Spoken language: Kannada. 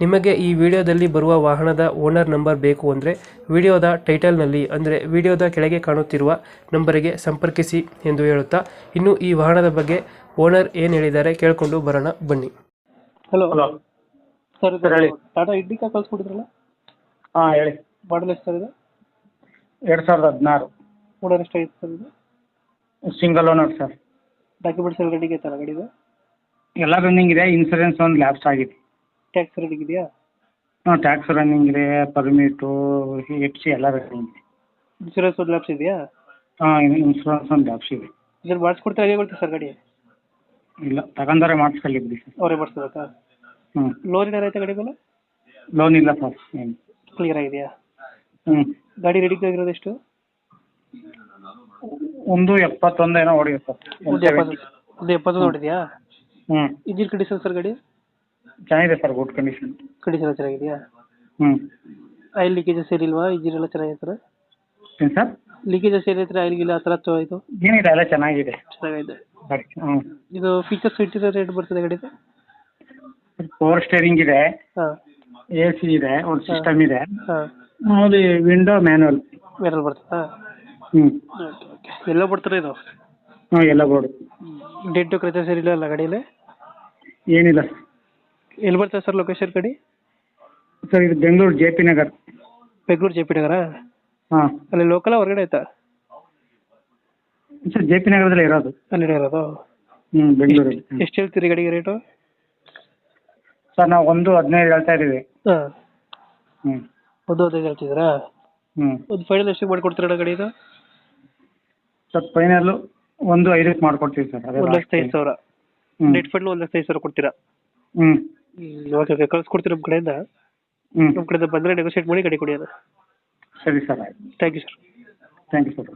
ನಿಮಗೆ ಈ ವಿಡಿಯೋದಲ್ಲಿ ಬರುವ ವಾಹನದ ಓನರ್ ನಂಬರ್ ಬೇಕು ಅಂದರೆ ವಿಡಿಯೋದ ಟೈಟಲ್ನಲ್ಲಿ ಅಂದರೆ ವಿಡಿಯೋದ ಕೆಳಗೆ ಕಾಣುತ್ತಿರುವ ನಂಬರಿಗೆ ಸಂಪರ್ಕಿಸಿ ಎಂದು ಹೇಳುತ್ತಾ ಇನ್ನು ಈ ವಾಹನದ ಬಗ್ಗೆ ಓನರ್ ಏನು ಹೇಳಿದ್ದಾರೆ ಕೇಳಿಕೊಂಡು ಬರೋಣ ಬನ್ನಿ. ಹಲೋ ಹಲೋ ಸರ್ ಸರ್ ಹೇಳಿ. ಟಾಟಾ ಇಂಡಿಕಾ ಕಳ್ಸ್ಕೊಟ್ಟಿದ್ರಲ್ಲ? ಹಾಂ ಹೇಳಿ. ಮಾಡಲ್ ಎಷ್ಟು ಸರ್ ಇದು? ಎರಡು ಸಾವಿರದ ಹದಿನಾರು. ಓನರ್ ಎಷ್ಟಾಗಿತ್ತು ಸರ್ ಇದು? ಸಿಂಗಲ್ ಓನರ್ ಸರ್ ಡಾಕ್ಯುಮೆಂಟ್ಸ್ ಎಲ್ಲ ರೆಡಿಗೆ ಐತಲ್ಲ ಗಾಡಿದು? ಎಲ್ಲ ರನ್ನಿಂಗ್ ಇದೆ ಇನ್ಸೂರೆನ್ಸ್ ಒಂದು ಲ್ಯಾಪ್ಸ್ ಆಗಿದೆ. ಟ್ಯಾಕ್ಸ್ ರೆಡಿ ಇದೆಯಾ? ಹಾಂ ಟ್ಯಾಕ್ಸ್ ರನ್ನಿಂಗ್ ಇದೆ ಪರ್ಮಿಟು ಎಫ್ ಸಿ ಎಲ್ಲ ರನ್ನಿಂಗ್ ಇದೆ. ಇನ್ಶೂರೆನ್ಸ್ ಒಂದು ಲ್ಯಾಪ್ಸ್ ಇದೆಯಾ? ಹಾಂ ಇನ್ಸೂರೆನ್ಸ್ ಒಂದು ಲ್ಯಾಪ್ಸ್ ಇದೆ. ಇದನ್ನು ಮಾಡಿಸ್ಕೊಡ್ತಾರೆ ಹೇಗೆ ಕೊಡ್ತೀವಿ ಸರ್ ಗಾಡಿ? ಇಲ್ಲ ತಗೊಂಡಾರೆ ಮಾಡಿಸ್ಕೊಳ್ಳಿ ಬಿಡಿ ಸರ್. ಅವರೇ ಮಾಡಿಸ್ಬೇಕಾ ಹ್ಞೂ ಲೋನ್ ಏನಾರು ಐತೆ ಗಾಡಿ ಮೇಲೆ? ಲೋನ್ ಇಲ್ಲ ಸರ್ ಏನು. ಕ್ಲಿಯರ್ ಆಗಿದೆಯಾ? ಹ್ಞೂ ಗಾಡಿ ರೆಡಿ ಆಗಿರೋದು ಎಷ್ಟು? ಒಂದು ಎಪ್ಪತ್ತೊಂದು ಏನೋ ಹೊಡಿಯುತ್ತೆ ಸರ್. ಒಂದು ಎಪ್ಪತ್ತು ಒಂದು ಎಪ್ಪತ್ತು ನೋಡಿದ್ಯಾ ಹ್ಞೂ ಇಂಜಿನ್ ಕಂಡೀಷನ್ ಸರ್ ಗಾಡಿ? ಚೆನ್ನಾಗಿದೆ ಸರ್ ಗುಡ್ ಕಂಡೀಷನ್. ಕಂಡೀಷನ್ ಚೆನ್ನಾಗಿದೆಯಾ? ಹ್ಞೂ ಆಯಿಲ್ ಲೀಕೇಜಸ್ ಏನಿಲ್ವಾ ಇಂಜಿನ್ ಎಲ್ಲ ಚೆನ್ನಾಗಿದೆ ಸರ್? ಏನು ಸರ್? ಲೀಕೇಜಸ್ ಏನೈತೆ ಆಯಿಲ್ ಗಿಲ್ಲ ಆ ಥರ ಅಥವಾ ಇದು? ಏನಿದೆ ಎಲ್ಲ ಚೆನ್ನಾಗಿದೆ. ಚೆನ್ನಾಗಿದೆ. ಹ್ಞೂ ಇದು ಫೀಚರ್ಸ್ ಇಂಟೀರಿಯರ್ ರೇಟ್ ಬರ್ತದೆ ಗಾಡಿದು? ಪವರ್ ಸ್ಟೇರಿಂಗ್ ಇದೆ. ಹಾಂ. ಎ ಸಿ ಇದೆ ಒಂದು ಸಿಸ್ಟಮ್ ಇದೆ. ಹಾಂ. ಮಾಮೂಲಿ ವಿಂಡೋ ಮ್ಯಾನುವಲ್ ಬೇರೆ ಬರ್ತದಾ? ಹ್ಞೂ ಓಕೆ ಓಕೆ. ಎಲ್ಲ ಬರ್ತಾರೆ ಇದು? ಹ್ಞೂ ಎಲ್ಲ ಬೋರ್ಡು. ಡೆಂಟು ಕ್ರಚಸ್ ಏನಿಲ್ಲ ಅಲ್ಲ ಗಾಡಿಯಲ್ಲಿ ಏನಿಲ್ಲ. ಎಲ್ಲಿ ಬರ್ತದೆ ಸರ್ ಲೊಕೇಶನ್ ಕಡೆ? ಸರ್ ಇದು Bengaluru J P Nagar. Bengaluru J P Nagar? ಹಾಂ. ಅಲ್ಲಿ ಲೋಕಲ್ ಹೊರಗಡೆ ಆಯ್ತಾ? ಸರ್ ಜೆ ಪಿ ನಗರದಲ್ಲೇ ಇರೋದು. ಅಲ್ಲಿಡೆ ಇರೋದು? ಹ್ಞೂ ಬೆಂಗಳೂರಲ್ಲಿ. ಎಷ್ಟು ಹೇಳ್ತೀರಿ ಗಾಡಿಗೆ ರೇಟು ಸರ್ ನಾವು ಒಂದು ಹದಿನೈದು ಹೇಳ್ತಾ ಇದ್ದೀವಿ. ಹಾಂ. ಹ್ಞೂ ಒಂದು ಹದಿನೈದು ಹೇಳ್ತಿದ್ದೀರಾ? ಹ್ಞೂ ಒಂದು ಫೈನಲ್ ಎಷ್ಟು ಮಾಡಿಕೊಡ್ತೀರಾ ಗಾಡಿ ಇದು? ಸರ್ ಫೈನಲ್ಲು ಒಂದು ಐದಕ್ಕೆ ಮಾಡಿಕೊಡ್ತೀವಿ ಸರ್ ಅದೇ ಒಂದು ಲಕ್ಷದ ಐದು ಸಾವಿರ. ಹ್ಞೂ ನೆಟ್ ಫಂಡ್ ಒಂದು ಲಕ್ಷದ ಐದು ಸಾವಿರ ಕೊಡ್ತೀರಾ? ಹ್ಞೂ ಓಕೆ ಓಕೆ ಕಳ್ಸ್ಕೊಡ್ತೀವಿ ನಮ್ಮ ಕಡೆಯಿಂದ. ಹ್ಞೂ ನಮ್ಮ ಕಡೆಯಿಂದ ಬಂದರೆ ನೆಗೋಷಿಯೇಟ್ ಮಾಡಿ ಗಾಡಿ ಕೊಡಿ ಅದು ಸರಿ ಸರ್ ಆಯ್ತು. Thank you sir thank you sir